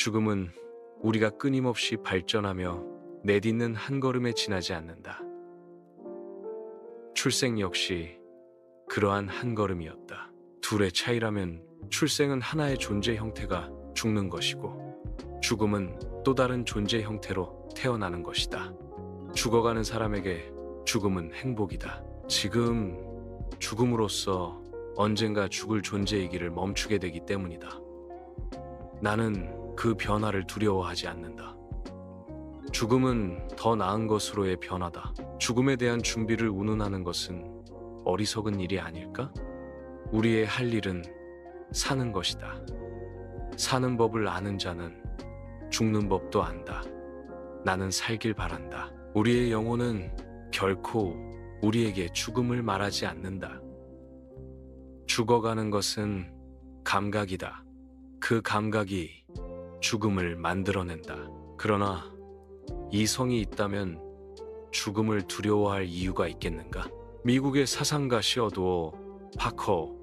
죽음은 우리가 끊임없이 발전하며 내딛는 한 걸음에 지나지 않는다. 출생 역시 그러한 한 걸음이었다. 둘의 차이라면 출생은 하나의 존재 형태가 죽는 것이고 죽음은 또 다른 존재 형태로 태어나는 것이다. 죽어가는 사람에게 죽음은 행복이다. 지금 죽음으로써 언젠가 죽을 존재이기를 멈추게 되기 때문이다. 나는 그 변화를 두려워하지 않는다. 죽음은 더 나은 것으로의 변화다. 죽음에 대한 준비를 운운하는 것은 어리석은 일이 아닐까? 우리의 할 일은 사는 것이다. 사는 법을 아는 자는 죽는 법도 안다. 나는 살길 바란다. 우리의 영혼은 결코 우리에게 죽음을 말하지 않는다. 죽어가는 것은 감각이다. 그 감각이 죽음을 만들어낸다. 그러나 이 성이 있다면 죽음을 두려워할 이유가 있겠는가? 미국의 사상가 시어도 파커